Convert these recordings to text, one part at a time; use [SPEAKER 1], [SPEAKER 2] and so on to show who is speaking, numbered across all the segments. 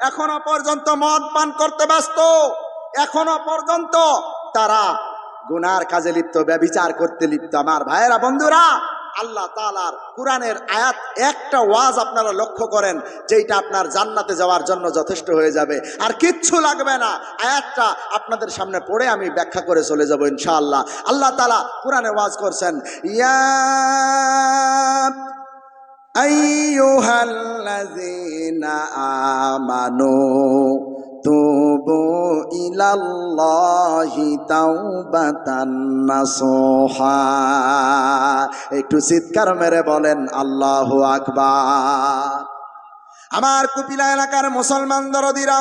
[SPEAKER 1] এখনও পর্যন্ত মদ পান করতে ব্যস্ত। এখনও পর্যন্ত তারা গুনার কাজে লিপ্ত ব্যভিচার করতে লিপ্ত। আমার ভাইয়েরা, বন্ধুরা, আল্লাহ তালার কোরআনের আয়াত একটা ওয়াজ আপনারা লক্ষ্য করেন যেটা আপনার জান্নাতে যাওয়ার জন্য যথেষ্ট হয়ে যাবে। আর কিচ্ছু লাগবে না। আয়াতটা আপনাদের সামনে পড়ে আমি ব্যাখ্যা করে চলে যাব ইনশাআল্লাহ। আল্লাহ তালা কোরআনে ওয়াজ করছেন, ইয়া أيها الذين آمنوا توبوا إلى الله توبة نصوحا একটু চিৎকার মেরে বলেন আল্লাহ আকবার আমার কুপিলা এলাকার মুসলমান দরদিরা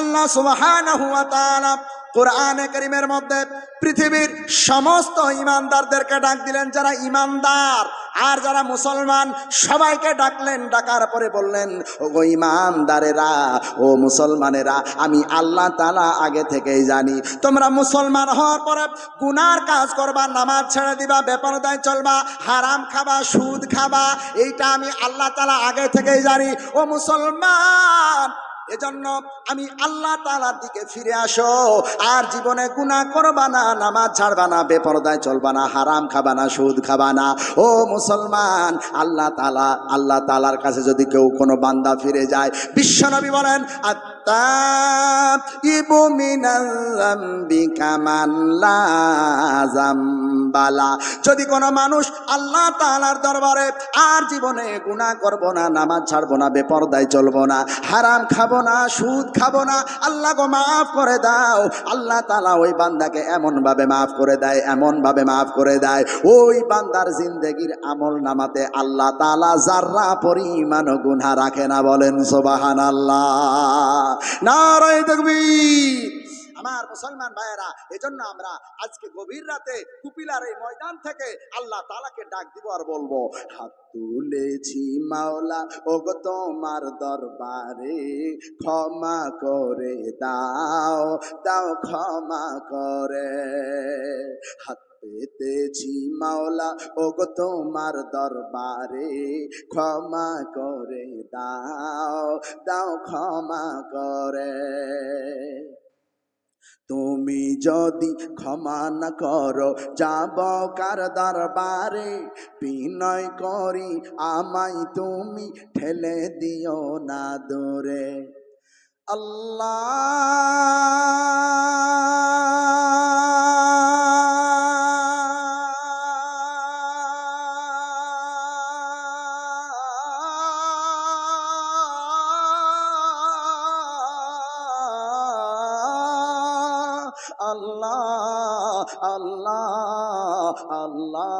[SPEAKER 1] আল্লাহ সুবহানাহু ওয়া তাআলা কোরআনে কারীমের মধ্যে পৃথিবীর সমস্ত ইমানদারদেরকে ডাক দিলেন যারা ইমানদার আর যারা মুসলমান, সবাইকে ডাকলেন, ডাকার পরে বললেন ও ইমানদারেরা, ও মুসলমানেরা, আমি আল্লাহ তালা আগে থেকেই জানি। তোমরা মুসলমান হওয়ার পরে গুনার কাজ করবা, নামাজ ছেড়ে দিবা, বেপরদায় চলবা, হারাম খাবা, সুদ খাবা, এইটা আমি আল্লাহ তালা আগে থেকেই জানি। ও মুসলমান এজন্য আমি আল্লাহ তালার দিকে ফিরে আসো। আর জীবনে গুনাহ করবা না, নামাজ ছাড়বা না, বেপরদায় চলবা না, হারাম খাবা না, সুদ খাবা না। ও মুসলমান, আল্লাহ তালা আল্লাহ তালার কাছে যদি কেউ কোনো বান্দা ফিরে যায় বিশ্বনবী বলেন আত্মা মিনাল যামবি কামান যদি কোনো মানুষ আল্লাহ তালার দরবারে আর জীবনে গুনাহ করব না, নামাজ ছাড়বো না, বেপরদায় চলবো না, হারাম খাব না, সুদ খাব না, আল্লাহ গো মাফ করে দাও। আল্লাহ তালা ওই বান্দাকে এমন ভাবে মাফ করে দেয় এমন ভাবে মাফ করে দেয়। ওই বান্দার জিন্দগির আমল নামাতে আল্লাহ তালা যার্রা পরিমাণ গুনা রাখে না বলেন সোবাহান আল্লাহ না নারায় তকবীর। আমার মুসলমান ভাইয়েরা, এজন্য আমরা আজকে গভীর রাতে কুপিলার এই ময়দান থেকে আল্লাহ তালাকে ডাক দিব আর বলব, হাত তুলেছি মাওলা, ওগো তোমার দরবারে ক্ষমা করে দাও দাও ক্ষমা করে। হাত পেতেছি মাওলা, ওগো তোমার দরবারে ক্ষমা করে দাও দাও ক্ষমা করে। তুমি যদি ক্ষমা না করো, যাব কার দরবারে? বিনয় করি, আমায় তুমি ঠেলে দিও না দূরে। আল্লাহ আল্লাহ আল্লাহ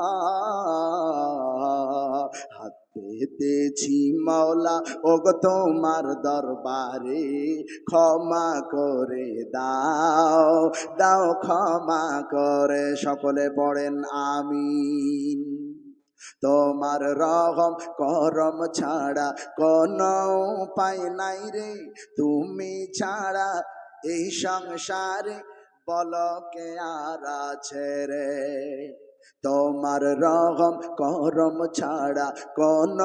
[SPEAKER 1] হাত পেতেছি মাওলা, ওগো তোমার দরবারে ক্ষমা করে দাও দাও ক্ষমা করে, সকলে পড়েন আমিন। তোমার রহম করম ছাড়া কোন উপায় নাই রে, তুমি ছাড়া এই সংসারে বলকে আর আছে রে। তোমার রহম করম ছাড়া কোন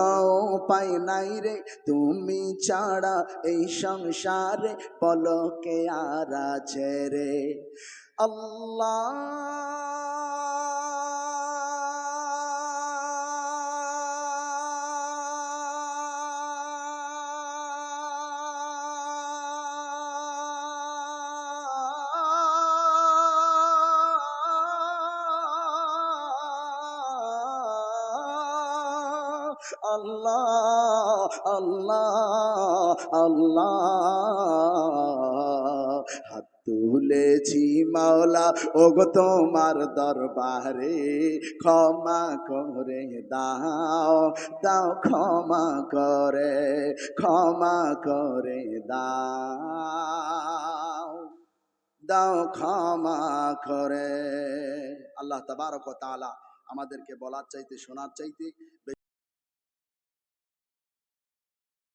[SPEAKER 1] উপায় নাই রে। তুমি ছাড়া এই সংসারে পলকে আর আছে রে। আল্লাহ আল্লাহ আল্লাহ হাত তুলেছি মাওলা, ওগো তোমার দরবারে ক্ষমা করে দাও দাও ক্ষমা করে ক্ষমা করে দাও দাও ক্ষমা করে। আল্লাহ তাবারক তাআলা আমাদেরকে বলার চাইতে, শোনার চাইতে